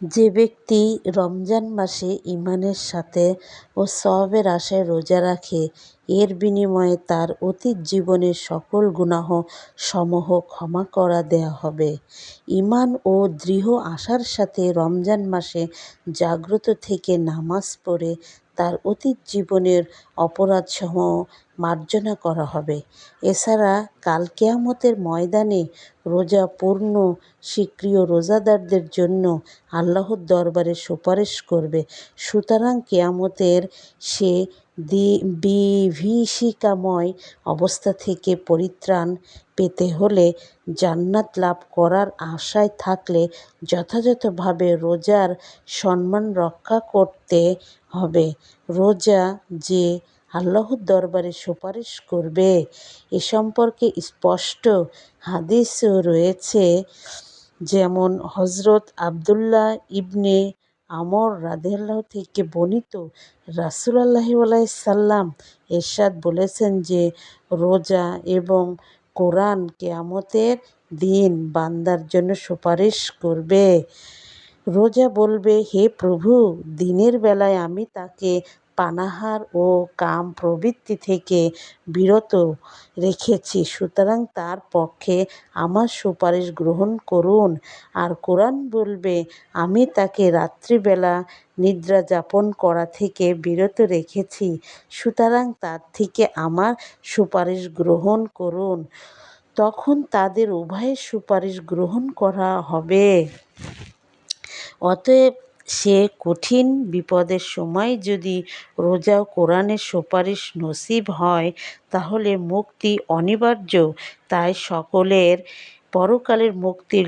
যে ব্যক্তি রমজান মাসে ইমানের সাথে ও সওয়াবের আশায় রোজা রাখে, এর বিনিময়ে তার অতীত জীবনের সকল গুনাহ সমূহ ক্ষমা করা দেয়া হবে। ইমান ও দৃঢ় আশার সাথে রমজান মাসে জাগ্রত থেকে নামাজ পড়ে তার অতীত জীবনের অপরাধসহ মার্জনা করা হবে। এছাড়া কাল কেয়ামতের ময়দানে রোজা পূর্ণ স্বীক্রিয় রোজাদারদের জন্য আল্লাহর দরবারে সুপারিশ করবে। সুতরাং কেয়ামতের সে বিভীষিকাময় অবস্থা থেকে পরিত্রাণ পেতে হলে জান্নাত লাভ করার আশায় থাকলে যথাযথভাবে রোজার সম্মান রক্ষা করতে হবে। রোজা যে আল্লাহর দরবারে সুপারিশ করবে, এ সম্পর্কে স্পষ্ট হাদিসও রয়েছে। যেমন হযরত আব্দুল্লাহ ইবনে আমর রাধেল্লাহ থেকে বর্ণিত, রাসুলাল্লাহ সাল্লাম এরশাদ বলেছেন যে, রোজা এবং কোরআন কেয়ামতের দিন বান্দার জন্য সুপারিশ করবে। রোজা বলবে, হে প্রভু! দিনের বেলায় আমি তাকে পানাহার ও কাম প্রবৃত্তি থেকে বিরত রেখেছি সুতরাং তার পক্ষে আমার সুপারিশ গ্রহণ করুন। আর কোরআন বলবে, আমি তাকে রাত্রিবেলা নিদ্রা যাপন করা থেকে বিরত রেখেছি সুতরাং তার থেকে আমার সুপারিশ গ্রহণ করুন। তখন তাদের উভয়ের সুপারিশ গ্রহণ করা হবে। অতএব সে কঠিন বিপদের সময় যদি রোজা কোরআনের সুপারিশ নসিব হয়, তাহলে মুক্তি অনিবার্য। তাই সকলের পরকালের মুক্তির